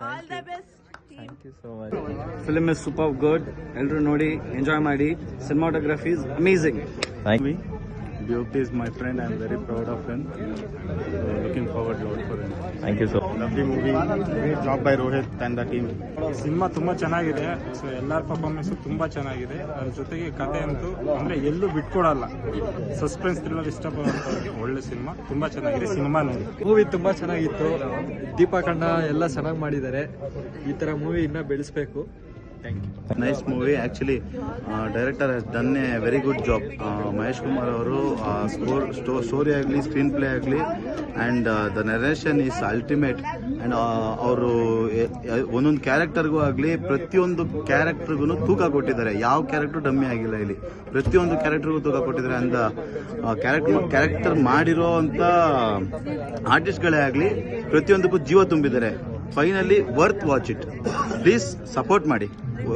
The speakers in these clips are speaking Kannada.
All the best. Thank you so much. Film is superb good. Elder Nodi, enjoy my day. Cinematography is amazing. Thank you. Biopi is my friend. I am very proud of him. Looking forward a lot for him. Thank you so Lovely movie Great job by Rohit and the team. ಸಿನಿಮಾ ತುಂಬಾ ಚೆನ್ನಾಗಿದೆ ಸೊ ಎಲ್ಲರ ಪರ್ಫಾರ್ಮೆನ್ಸ್ ತುಂಬಾ ಚೆನ್ನಾಗಿದೆ. ಅದ್ರ ಜೊತೆಗೆ ಕತೆ ಅಂತೂ ಅಂದ್ರೆ ಎಲ್ಲೂ ಬಿಟ್ಕೊಡಲ್ಲ. ಸಸ್ಪೆನ್ಸ್ ಥ್ರಿಲ್ಲರ್ ಇಷ್ಟಪಡುವಂಥವ್ರಿಗೆ ಒಳ್ಳೆ ಸಿನಿಮಾ ತುಂಬಾ ಚೆನ್ನಾಗಿದೆ ಸಿನಿಮಾ ನೋಡಿ. ಮೂವಿ ತುಂಬಾ ಚೆನ್ನಾಗಿತ್ತು. ದೀಪಕಣ್ಣ ಎಲ್ಲ ಚೆನ್ನಾಗಿ ಮಾಡಿದ್ದಾರೆ. ಈ ತರ ಮೂವಿ ಇನ್ನ ಬೆಳೆಸ್ಬೇಕು. Nice movie actually director has done a very good job Mahesh Kumar ಅವರು ಸ್ಕೋರ್ ಸ್ಟೋರಿ ಆಗಲಿ ಸ್ಕ್ರೀನ್ ಪ್ಲೇ ಆಗಲಿ and the narration is ultimate and ಅವರು ಒಂದೊಂದು ಕ್ಯಾರೆಕ್ಟರ್ಗೂ ಆಗಲಿ ಪ್ರತಿಯೊಂದು ಕ್ಯಾರೆಕ್ಟರ್ಗೂ ತೂಕ ಕೊಟ್ಟಿದ್ದಾರೆ. ಯಾವ ಕ್ಯಾರೆಕ್ಟರ್ ಡಮ್ಮಿ ಆಗಿಲ್ಲ ಇಲ್ಲಿ. ಪ್ರತಿಯೊಂದು ಕ್ಯಾರೆಕ್ಟರ್ಗೂ ತೂಕ ಕೊಟ್ಟಿದ್ದಾರೆ. ಅಂದ ಕ್ಯಾರೆಕ್ಟರ್ ಕ್ಯಾರೆಕ್ಟರ್ ಮಾಡಿರೋ ಅಂಥ ಆರ್ಟಿಸ್ಟ್ಗಳೇ ಆಗಲಿ ಪ್ರತಿಯೊಂದಕ್ಕೂ ಜೀವ ತುಂಬಿದ್ದಾರೆ. Finally worth watch it please support ಮಾಡಿ.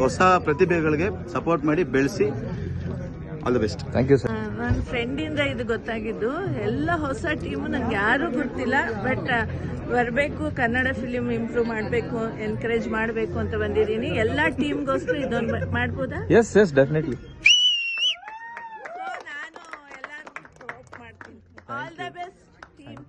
ಹೊಸ ಪ್ರತಿಭೆಗಳಿಗೆ ಸಪೋರ್ಟ್ ಮಾಡಿ ಬೆಳೆಸಿ. All the best thank you sir ನನ್ನ ಫ್ರೆಂಡಿಂದ ಇದು ಗೊತ್ತಾಗಿದ್ದು. ಎಲ್ಲ ಹೊಸ ಟೀಮು ನಂಗೆ ಯಾರೂ ಗೊತ್ತಿಲ್ಲ ಬಟ್ ಬರಬೇಕು ಕನ್ನಡ ಫಿಲಿಮ್ ಇಂಪ್ರೂವ್ ಮಾಡಬೇಕು ಎನ್ಕರೇಜ್ ಮಾಡಬೇಕು ಅಂತ ಬಂದಿದ್ದೀನಿ. ಎಲ್ಲ ಟೀಮ್ಗೋಸ್ಕರ ಇದೊಂದು ಮಾಡ್ಬೋದಾ? ಎಸ್ ಎಸ್ ಡೆಫಿನೆಟ್ಲಿ ಸೊ ನಾನು ಎಲ್ಲರೂ ಹೋಪ್ ಮಾಡ್ತೀನಿ. All the best team